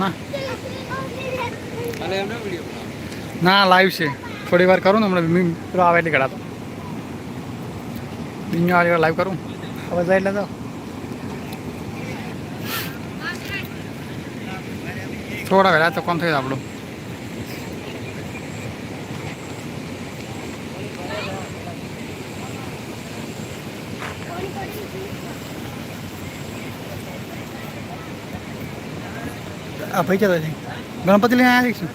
ના. ના લાઈવ છે. થોડી વાર કરું ને હમણાં મિત્રો આવે એટલે ઘડાતો બીજો વાળી વાર લાઈવ કરું. હવે જાય એટલે તો. થોડા વહેલા તો કોણ થયું આપણું. આ ભાઈ ચાલો છે ગણપતિ લઈને આવ્યા છું.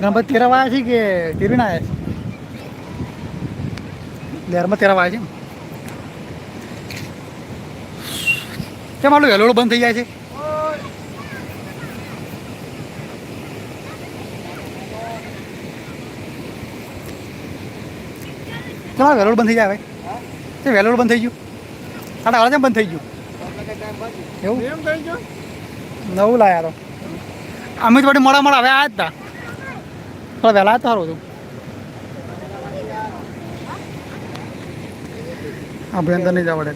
ગણપતિ તેરવા આવ્યા છે કે તેરવીને આવ્યા છે? લહેરમાં તેરવા આવ્યા છે કેમ આટલું વહેલો બંધ થઈ જાય છે? કેમ વેલોડ બંધ થઈ જાય ભાઈ તે વેલોડ બંધ થઈ ગયું. સાડા વાળા બંધ થઈ ગયું? એવું? નવું લાયા તો. અમે તો વળી મોડા મોડા હવે આવ્યા જ હતા થોડા વહેલા જ સારું હતું. ભાઈ અંદર નહીં જવા પડે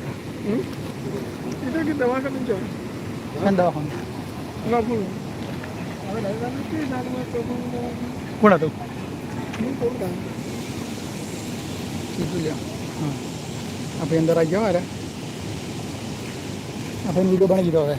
કેમ દવાખાનું કોણ હતું? કીધું લ્યો. હા. આપણે અંદર આવી ગયો અરે આપણે વીડિયો બની દીધો હવે.